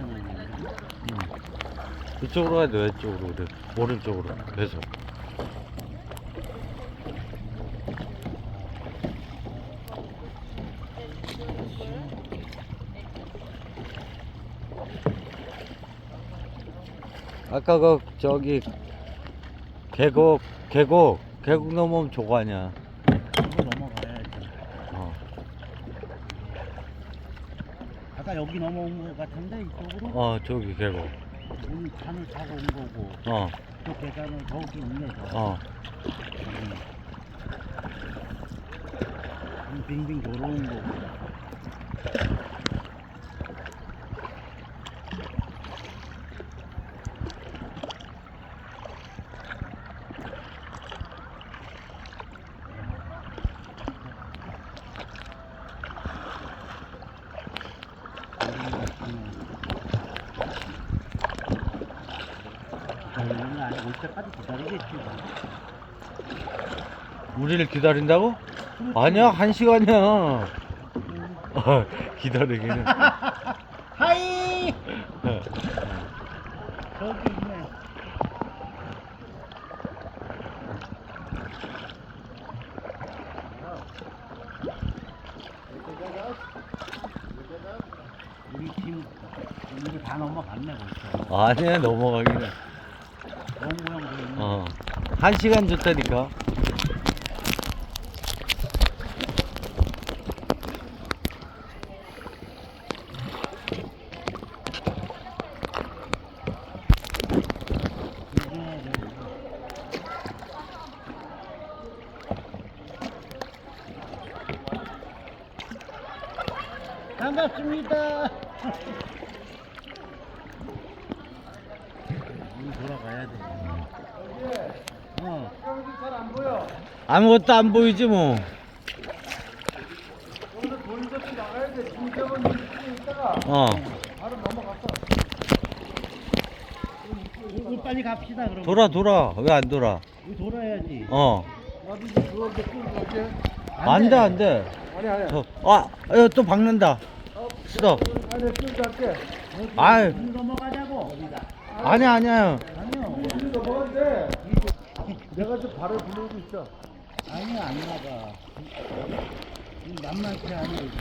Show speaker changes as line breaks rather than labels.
응. 이쪽으로 가야 돼, 왼쪽으로. 오른쪽으로. 계속. 아까 그 저기 계곡 계곡 계곡 넘으면 조가냐
아까 여기 넘어온 것 같은데 이쪽으로?
어 저기 계곡
우리 산을 타고 온 거고 어또 계단은 저기 있네 저.
어.
음. 빙빙 돌아오는 거고. 기다리는 거 아니야? 올 때까지 기다리겠지.
우리를 기다린다고? 아니야 한 시간이야 어, 기다리기는
하이! 저기 있네. 우리 팀 이게 다 넘어갔네 벌써.
아니야 넘어가기는. 어. 한 시간 줬다니까
반갑습니다. 우리 돌아가야 돼. 어.
아무것도 안 보이지 뭐 어.
우리 빨리 갑시다 그럼.
돌아 돌아 왜 안 돌아
우리 돌아야지. 어안
안돼
돼.
안돼
아니 아니
저, 아 어, 또 박는다 스톱
아니 갈게
아이
넘어가자고.
아니야 아니야
아니요.
우리 넘어가는데 내가 좀 발을 불르고 있어
아니야 안 나가. 않아 이거.